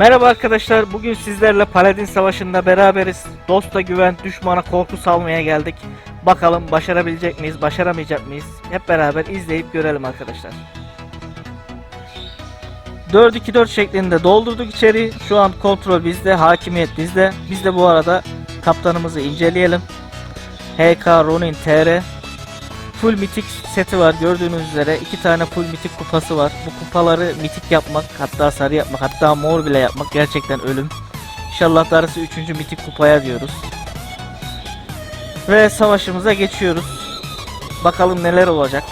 Merhaba arkadaşlar. Bugün sizlerle Paladin Savaşı'nda beraberiz. Dosta güven, düşmana korku salmaya geldik. Bakalım başarabilecek miyiz, başaramayacak mıyız? Hep beraber izleyip görelim arkadaşlar. 4-2-4 şeklinde doldurduk içeri. Şu an kontrol bizde, hakimiyet bizde. Biz de bu arada kaptanımızı inceleyelim. HK Ronin TR Full mitik seti var gördüğünüz üzere iki tane full mitik kupası var. Bu kupaları mitik yapmak hatta sarı yapmak hatta mor bile yapmak gerçekten ölüm. İnşallah darısı 3. mitik kupaya diyoruz. Ve savaşımıza geçiyoruz. Bakalım neler olacak.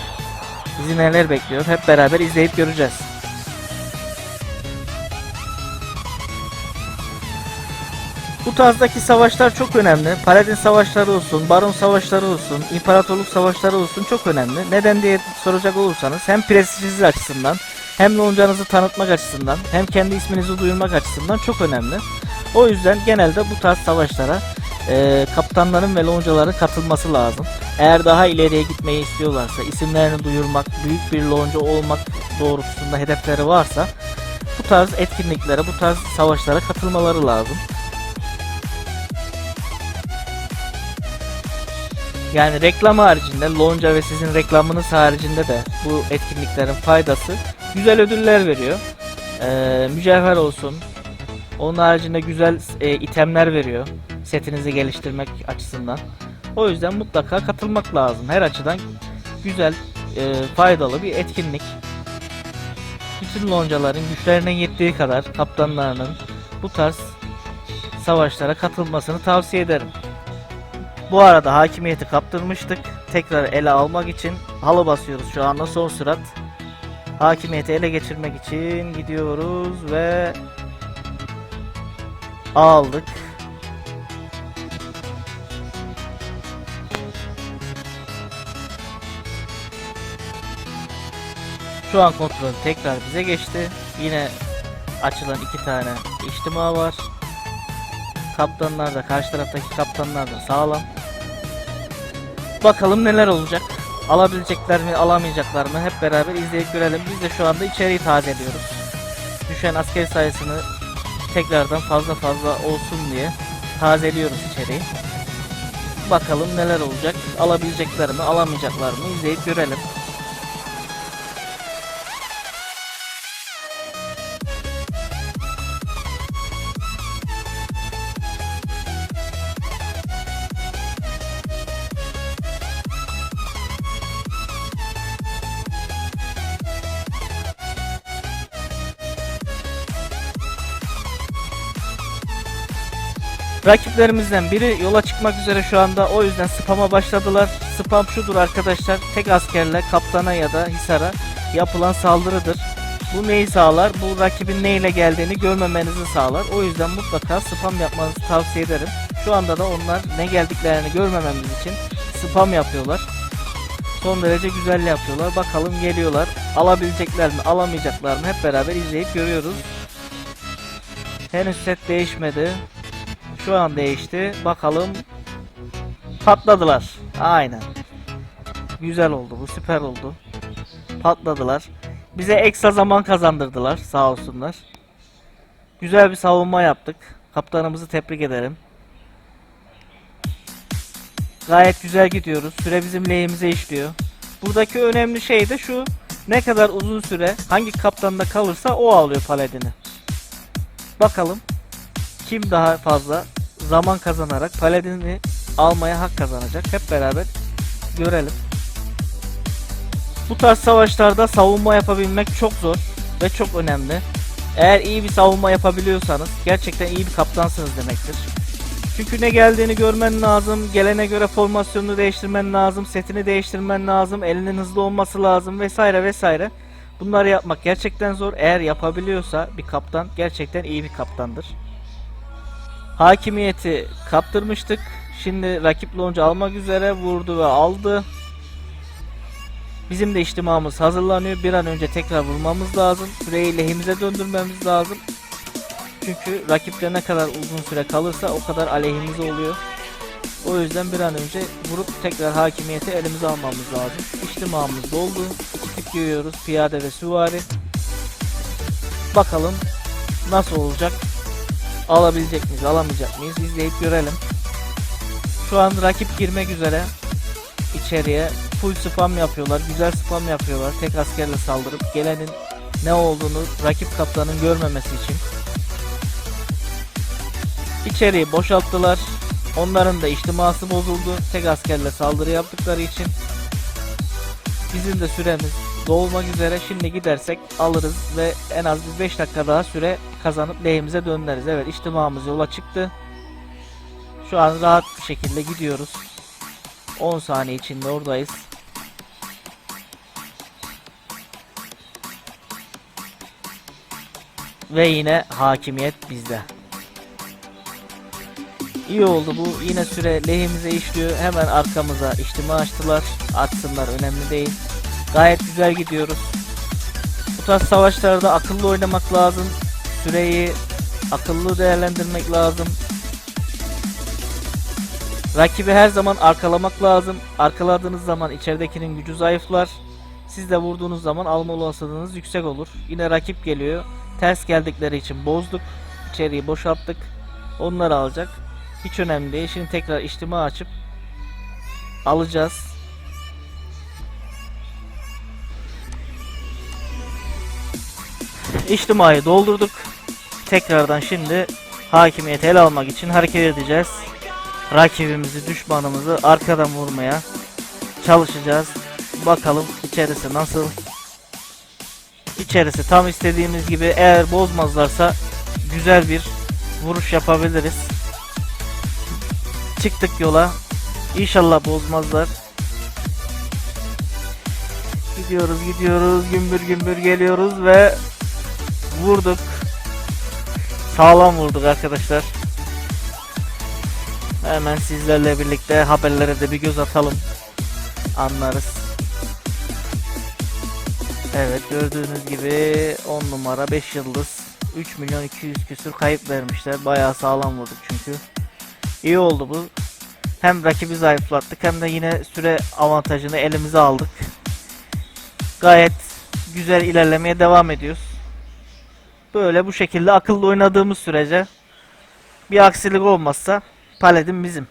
Bizi neler bekliyor hep beraber izleyip göreceğiz. Bu tarzdaki savaşlar çok önemli. Paladin savaşları olsun, baron savaşları olsun, imparatorluk savaşları olsun çok önemli. Neden diye soracak olursanız hem prestijiniz açısından hem loncanızı tanıtmak açısından hem kendi isminizi duyurmak açısından çok önemli. O yüzden genelde bu tarz savaşlara e, kaptanların ve loncaların katılması lazım. Eğer daha ileriye gitmeyi istiyorlarsa, isimlerini duyurmak, büyük bir lonca olmak doğrultusunda hedefleri varsa bu tarz etkinliklere, bu tarz savaşlara katılmaları lazım. Yani reklam haricinde, lonca ve sizin reklamınız haricinde de bu etkinliklerin faydası güzel ödüller veriyor. Ee, mücevher olsun. Onun haricinde güzel e, itemler veriyor. Setinizi geliştirmek açısından. O yüzden mutlaka katılmak lazım. Her açıdan güzel, e, faydalı bir etkinlik. Bütün loncaların güçlerine yettiği kadar kaptanlarının bu tarz savaşlara katılmasını tavsiye ederim. Bu arada hakimiyeti kaptırmıştık. Tekrar ele almak için halı basıyoruz şu anda son sürat. Hakimiyeti ele geçirmek için gidiyoruz ve aldık. Şu an kontrol tekrar bize geçti. Yine açılan iki tane içtima var. Kaptanlar da karşı taraftaki kaptanlar da sağlam. Bakalım neler olacak. Alabilecekler mi, alamayacaklar mı hep beraber izleyip görelim. Biz de şu anda içeriği tazeliyoruz. Düşen asker sayısını tekrardan fazla fazla olsun diye tazeliyoruz içeriği. Bakalım neler olacak. Alabilecekler mi, alamayacaklar mı izleyip görelim. Rakiplerimizden biri yola çıkmak üzere şu anda o yüzden spama başladılar. Spam şudur arkadaşlar tek askerle kaptana ya da hisara yapılan saldırıdır. Bu neyi sağlar? Bu rakibin neyle geldiğini görmemenizi sağlar. O yüzden mutlaka spam yapmanızı tavsiye ederim. Şu anda da onlar ne geldiklerini görmememiz için spam yapıyorlar. Son derece güzel yapıyorlar. Bakalım geliyorlar. Alabilecekler mi, alamayacaklar mı hep beraber izleyip görüyoruz. Henüz set değişmedi. Şu an değişti. Bakalım. Patladılar. Aynen. Güzel oldu bu. Süper oldu. Patladılar. Bize ekstra zaman kazandırdılar. Sağ olsunlar. Güzel bir savunma yaptık. Kaptanımızı tebrik ederim. Gayet güzel gidiyoruz. Süre bizim lehimize işliyor. Buradaki önemli şey de şu. Ne kadar uzun süre hangi kaptanda kalırsa o alıyor paladini. Bakalım kim daha fazla zaman kazanarak paladini almaya hak kazanacak. Hep beraber görelim. Bu tarz savaşlarda savunma yapabilmek çok zor ve çok önemli. Eğer iyi bir savunma yapabiliyorsanız gerçekten iyi bir kaptansınız demektir. Çünkü ne geldiğini görmen lazım, gelene göre formasyonunu değiştirmen lazım, setini değiştirmen lazım, elinin hızlı olması lazım vesaire vesaire. Bunları yapmak gerçekten zor. Eğer yapabiliyorsa bir kaptan gerçekten iyi bir kaptandır. Hakimiyeti kaptırmıştık. Şimdi rakip lonca almak üzere vurdu ve aldı. Bizim de içtimamız hazırlanıyor. Bir an önce tekrar vurmamız lazım. Süreyi lehimize döndürmemiz lazım. Çünkü rakipte ne kadar uzun süre kalırsa o kadar aleyhimize oluyor. O yüzden bir an önce vurup tekrar hakimiyeti elimize almamız lazım. İçtimamız doldu. İki tip görüyoruz. Piyade ve süvari. Bakalım nasıl olacak? Alabilecek miyiz, alamayacak mıyız? İzleyip görelim. Şu an rakip girmek üzere içeriye full spam yapıyorlar. Güzel spam yapıyorlar. Tek askerle saldırıp gelenin ne olduğunu rakip kaptanın görmemesi için. İçeriği boşalttılar. Onların da içtiması bozuldu. Tek askerle saldırı yaptıkları için. Bizim de süremiz dolmak üzere. Şimdi gidersek alırız ve en az bir 5 dakika daha süre kazanıp lehimize döneriz. Evet içtimamız yola çıktı. Şu an rahat bir şekilde gidiyoruz. 10 saniye içinde oradayız. Ve yine hakimiyet bizde. İyi oldu bu. Yine süre lehimize işliyor. Hemen arkamıza içtima açtılar. Açsınlar önemli değil. Gayet güzel gidiyoruz. Bu tarz savaşlarda akıllı oynamak lazım. Süreyi akıllı değerlendirmek lazım. Rakibi her zaman arkalamak lazım. Arkaladığınız zaman içeridekinin gücü zayıflar. Siz de vurduğunuz zaman alma olasılığınız yüksek olur. Yine rakip geliyor. Ters geldikleri için bozduk. İçeriği boşalttık. Onları alacak. Hiç önemli değil. Şimdi tekrar içtima açıp alacağız. İçtimayı doldurduk. Tekrardan şimdi hakimiyeti ele almak için hareket edeceğiz. Rakibimizi, düşmanımızı arkadan vurmaya çalışacağız. Bakalım içerisi nasıl? İçerisi tam istediğimiz gibi eğer bozmazlarsa güzel bir vuruş yapabiliriz. Çıktık yola. İnşallah bozmazlar. Gidiyoruz gidiyoruz gümbür gümbür geliyoruz ve vurduk. Sağlam vurduk arkadaşlar. Hemen sizlerle birlikte haberlere de bir göz atalım. Anlarız. Evet gördüğünüz gibi 10 numara 5 yıldız 3 milyon 200 küsür kayıp vermişler. Bayağı sağlam vurduk çünkü. İyi oldu bu. Hem rakibi zayıflattık hem de yine süre avantajını elimize aldık. Gayet güzel ilerlemeye devam ediyoruz. Böyle bu şekilde akıllı oynadığımız sürece bir aksilik olmazsa Paladin bizim.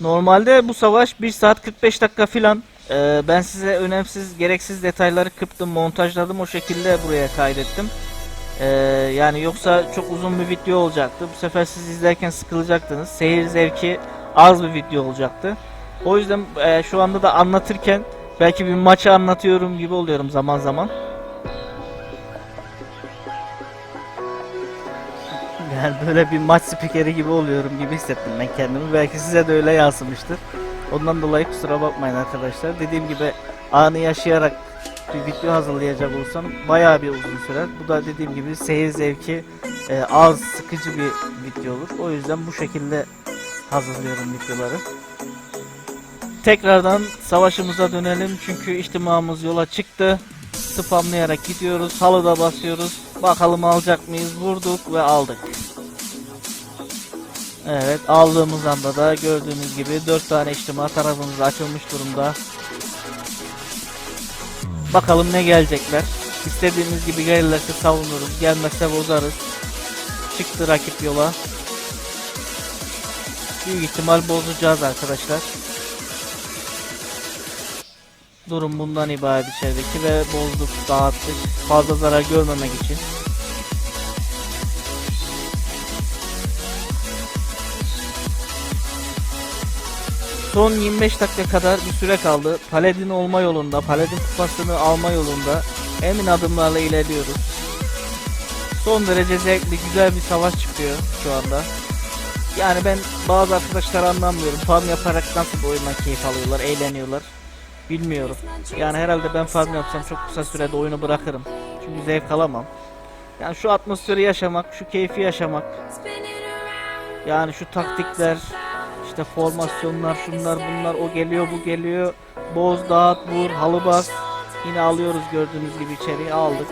Normalde bu savaş 1 saat 45 dakika filan. Ee, ben size önemsiz, gereksiz detayları kırptım, montajladım o şekilde buraya kaydettim. Ee, yani yoksa çok uzun bir video olacaktı. Bu sefer siz izlerken sıkılacaktınız. Seyir zevki az bir video olacaktı. O yüzden e, şu anda da anlatırken belki bir maçı anlatıyorum gibi oluyorum zaman zaman. Yani böyle bir maç spikeri gibi oluyorum gibi hissettim ben kendimi. Belki size de öyle yansımıştır. Ondan dolayı kusura bakmayın arkadaşlar. Dediğim gibi anı yaşayarak bir video hazırlayacak olsam bayağı bir uzun sürer. Bu da dediğim gibi seyir zevki e, az sıkıcı bir video olur. O yüzden bu şekilde hazırlıyorum videoları. Tekrardan savaşımıza dönelim çünkü içtimamız yola çıktı. Spamlayarak gidiyoruz. Halıda basıyoruz. Bakalım alacak mıyız? Vurduk ve aldık. Evet aldığımız anda da gördüğünüz gibi 4 tane içtima tarafımız açılmış durumda. Bakalım ne gelecekler. İstediğimiz gibi gelirlerse savunuruz. Gelmezse bozarız. Çıktı rakip yola. Büyük ihtimal bozacağız arkadaşlar. Durum bundan ibaret içerideki ve bozduk, dağıttık. Fazla zarar görmemek için. Son 25 dakika kadar bir süre kaldı. Paladin olma yolunda, Paladin kupasını alma yolunda emin adımlarla ilerliyoruz. Son derece zevkli, güzel bir savaş çıkıyor şu anda. Yani ben bazı arkadaşlar anlamıyorum. Farm yaparak nasıl bu oyundan keyif alıyorlar, eğleniyorlar. Bilmiyorum. Yani herhalde ben farm yapsam çok kısa sürede oyunu bırakırım. Çünkü zevk alamam. Yani şu atmosferi yaşamak, şu keyfi yaşamak. Yani şu taktikler, işte formasyonlar, şunlar bunlar, o geliyor, bu geliyor. Boz, dağıt, vur, halı bas. Yine alıyoruz gördüğünüz gibi içeriye aldık.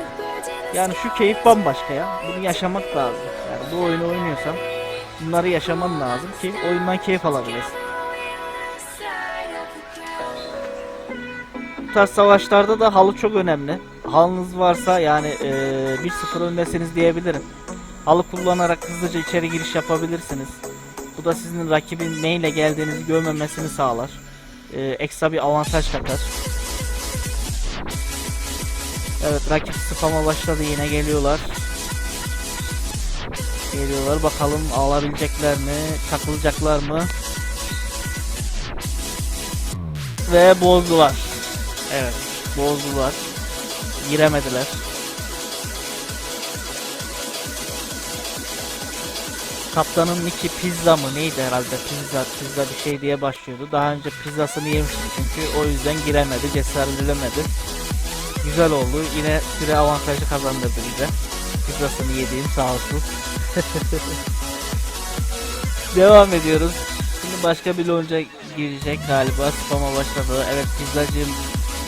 Yani şu keyif bambaşka ya. Bunu yaşamak lazım. Yani bu oyunu oynuyorsan bunları yaşaman lazım ki oyundan keyif alabilesin. Bu tarz savaşlarda da halı çok önemli. Halınız varsa yani eee 1-0 öndesiniz diyebilirim. Halı kullanarak hızlıca içeri giriş yapabilirsiniz. Bu da sizin rakibin neyle geldiğinizi görmemesini sağlar. Eee, ekstra bir avantaj katar. Evet rakip spama başladı yine geliyorlar. Geliyorlar bakalım alabilecekler mi? Takılacaklar mı? Ve bozdular. Evet bozdular. Giremediler. Kaptanın Niki pizza mı neydi herhalde pizza pizza bir şey diye başlıyordu. Daha önce pizzasını yemişti çünkü o yüzden giremedi cesaret. Güzel oldu. Yine süre avantajı kazandırdı bize. Pizzasını yediğim sağ olsun. Devam ediyoruz. Şimdi başka bir lonca girecek galiba. Spam'a başladı. Evet pizzacım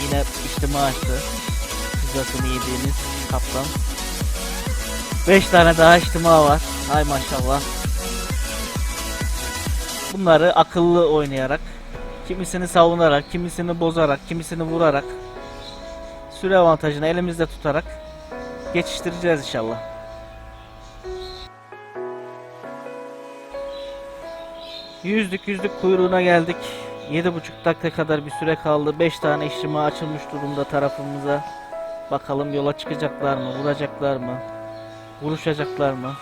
yine içtima açtı. Pizzasını yediğimiz kaptan. 5 tane daha içtima var. Hay maşallah. Bunları akıllı oynayarak, kimisini savunarak, kimisini bozarak, kimisini vurarak süre avantajını elimizde tutarak geçiştireceğiz inşallah. Yüzdük yüzdük kuyruğuna geldik. 7,5 dakika kadar bir süre kaldı. 5 tane işleme açılmış durumda tarafımıza. Bakalım yola çıkacaklar mı, vuracaklar mı, vuruşacaklar mı?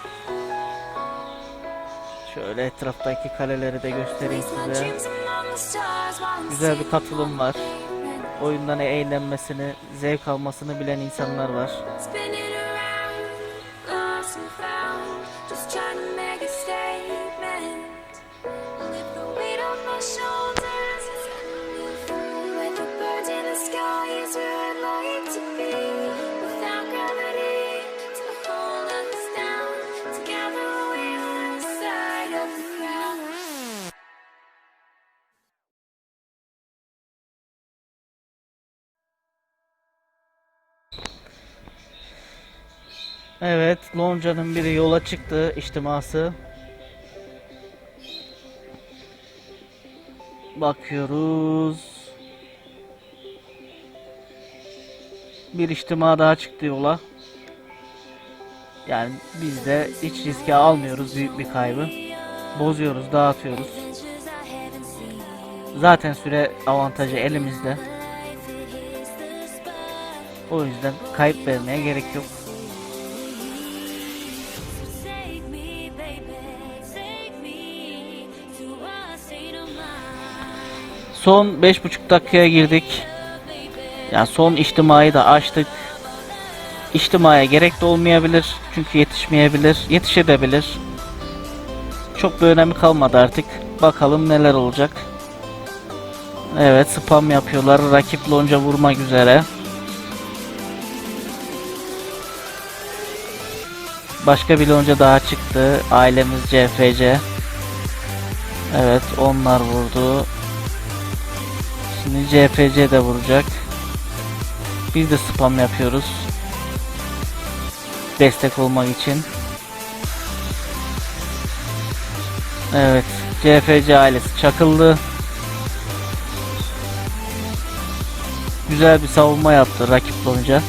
Şöyle etraftaki kaleleri de göstereyim size. Güzel bir katılım var. Oyundan eğlenmesini, zevk almasını bilen insanlar var. Evet, Lonca'nın biri yola çıktı içtiması. Bakıyoruz. Bir içtima daha çıktı yola. Yani biz de hiç riske almıyoruz büyük bir kaybı. Bozuyoruz, dağıtıyoruz. Zaten süre avantajı elimizde. O yüzden kayıp vermeye gerek yok. Son 5,5 dakikaya girdik. Yani son içtimayı da açtık. İçtimaya gerek de olmayabilir. Çünkü yetişmeyebilir. Yetişebilir. Çok bir önemi kalmadı artık. Bakalım neler olacak. Evet spam yapıyorlar. Rakip lonca vurmak üzere. Başka bir lonca daha çıktı. Ailemiz CFC. Evet onlar vurdu. Şimdi CFC de vuracak. Biz de spam yapıyoruz. Destek olmak için. Evet. CFC ailesi çakıldı. Güzel bir savunma yaptı rakip olunca.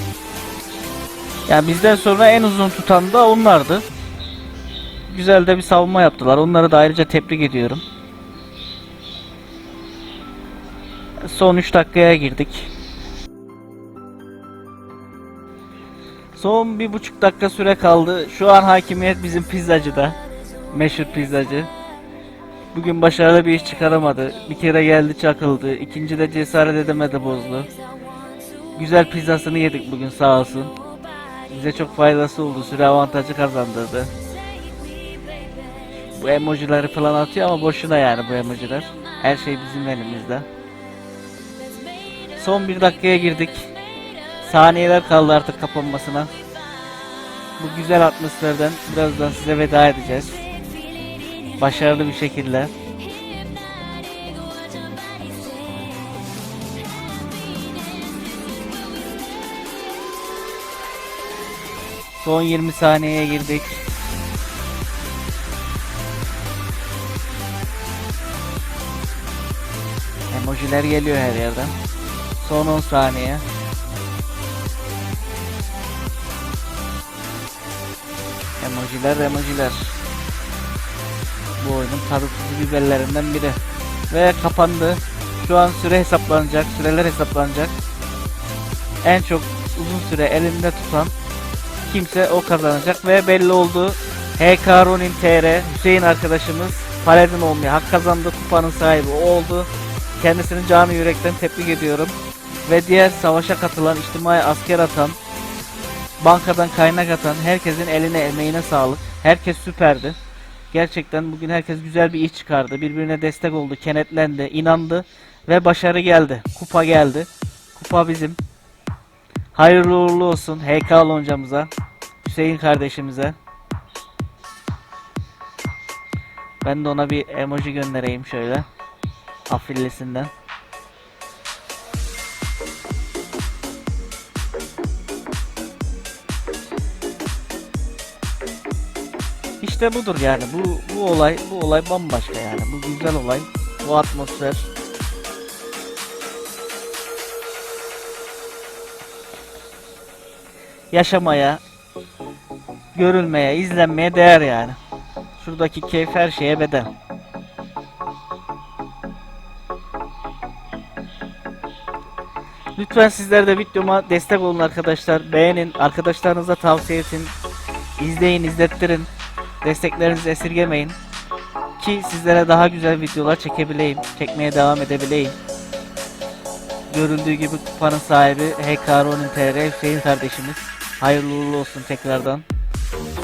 Yani bizden sonra en uzun tutan da onlardı. Güzel de bir savunma yaptılar. Onları da ayrıca tebrik ediyorum. Son 3 dakikaya girdik. Son bir buçuk dakika süre kaldı. Şu an hakimiyet bizim pizzacıda. Meşhur pizzacı. Bugün başarılı bir iş çıkaramadı. Bir kere geldi çakıldı. İkinci de cesaret edemedi bozdu. Güzel pizzasını yedik bugün sağ olsun. Bize çok faydası oldu. Süre avantajı kazandırdı. Bu emojileri falan atıyor ama boşuna yani bu emojiler. Her şey bizim elimizde. Son bir dakikaya girdik. Saniyeler kaldı artık kapanmasına. Bu güzel atmosferden birazdan size veda edeceğiz. Başarılı bir şekilde. Son 20 saniyeye girdik. Emojiler geliyor her yerden. Son 10 saniye. Emojiler emojiler. Bu oyunun tuzu biberlerinden biri. Ve kapandı. Şu an süre hesaplanacak. Süreler hesaplanacak. En çok uzun süre elinde tutan kimse o kazanacak ve belli oldu. HK Ronin TR Hüseyin arkadaşımız Paladin olmaya hak kazandı. Kupanın sahibi o oldu. Kendisini canı yürekten tebrik ediyorum. Ve diğer savaşa katılan, içtimai asker atan, bankadan kaynak atan herkesin eline emeğine sağlık. Herkes süperdi. Gerçekten bugün herkes güzel bir iş çıkardı. Birbirine destek oldu, kenetlendi, inandı ve başarı geldi. Kupa geldi. Kupa bizim. Hayırlı uğurlu olsun HK loncamıza, Hüseyin kardeşimize. Ben de ona bir emoji göndereyim şöyle. Afillesinden. İşte budur yani bu bu olay bu olay bambaşka yani bu güzel olay bu atmosfer yaşamaya görülmeye izlenmeye değer yani şuradaki keyif her şeye bedel Lütfen sizler de videoma destek olun arkadaşlar. Beğenin, arkadaşlarınıza tavsiye edin. İzleyin, izlettirin. Desteklerinizi esirgemeyin. Ki sizlere daha güzel videolar çekebileyim. Çekmeye devam edebileyim. Görüldüğü gibi kupanın sahibi HK Ronin TR Hüseyin kardeşimiz. Hayırlı uğurlu olsun tekrardan.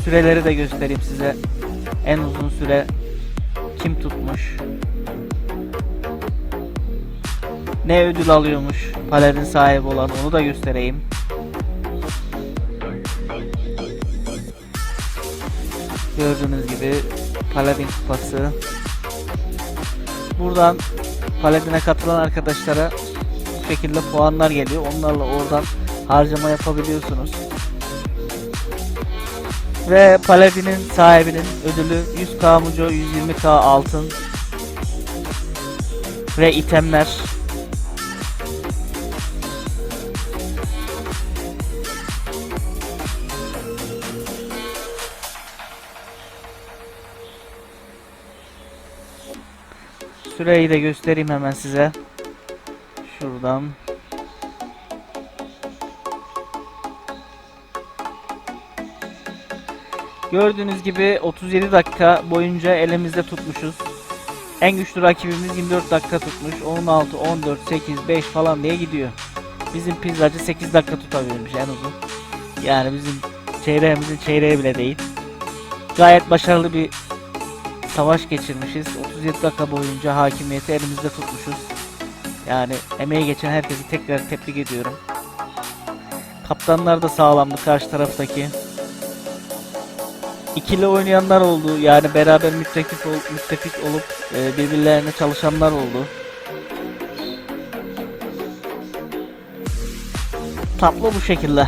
Süreleri de göstereyim size. En uzun süre kim tutmuş. Ne ödül alıyormuş Paladin sahibi olan onu da göstereyim. Gördüğünüz gibi Paladin kupası. Buradan Paladin'e katılan arkadaşlara bu şekilde puanlar geliyor. Onlarla oradan harcama yapabiliyorsunuz. Ve Paladin'in sahibinin ödülü 100k muco, 120k altın ve itemler. Süreyi de göstereyim hemen size. Şuradan. Gördüğünüz gibi 37 dakika boyunca elimizde tutmuşuz. En güçlü rakibimiz 24 dakika tutmuş. 16, 14, 8, 5 falan diye gidiyor. Bizim pizzacı 8 dakika tutabilmiş en uzun. Yani bizim çeyreğimizin çeyreği bile değil. Gayet başarılı bir savaş geçirmişiz. 37 dakika boyunca hakimiyeti elimizde tutmuşuz. Yani emeği geçen herkesi tekrar tebrik ediyorum. Kaptanlar da sağlamdı karşı taraftaki. İkili oynayanlar oldu. Yani beraber müttefik, ol, müttefik olup e, birbirlerine çalışanlar oldu. Tablo bu şekilde.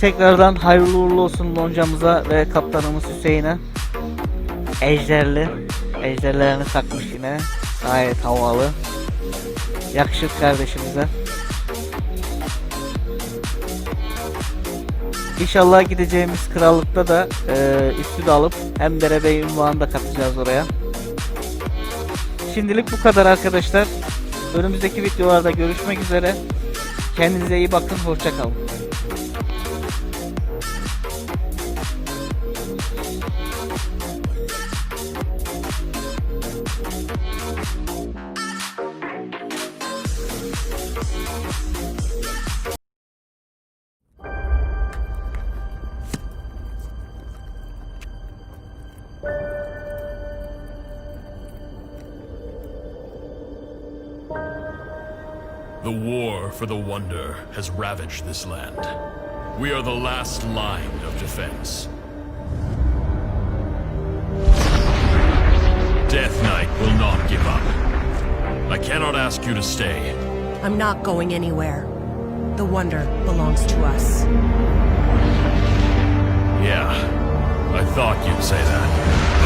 Tekrardan hayırlı uğurlu olsun loncamıza ve kaptanımız Hüseyin'e. Ejderli. Ejderlerini takmış yine. Gayet havalı. Yakışır kardeşimize. İnşallah gideceğimiz krallıkta da e, üstü de alıp hem derebey ünvanı da katacağız oraya. Şimdilik bu kadar arkadaşlar. Önümüzdeki videolarda görüşmek üzere. Kendinize iyi bakın. Hoşçakalın. The war for the Wonder has ravaged this land. We are the last line of defense. Death Knight will not give up. I cannot ask you to stay. I'm not going anywhere. The wonder belongs to us. Yeah, I thought you'd say that.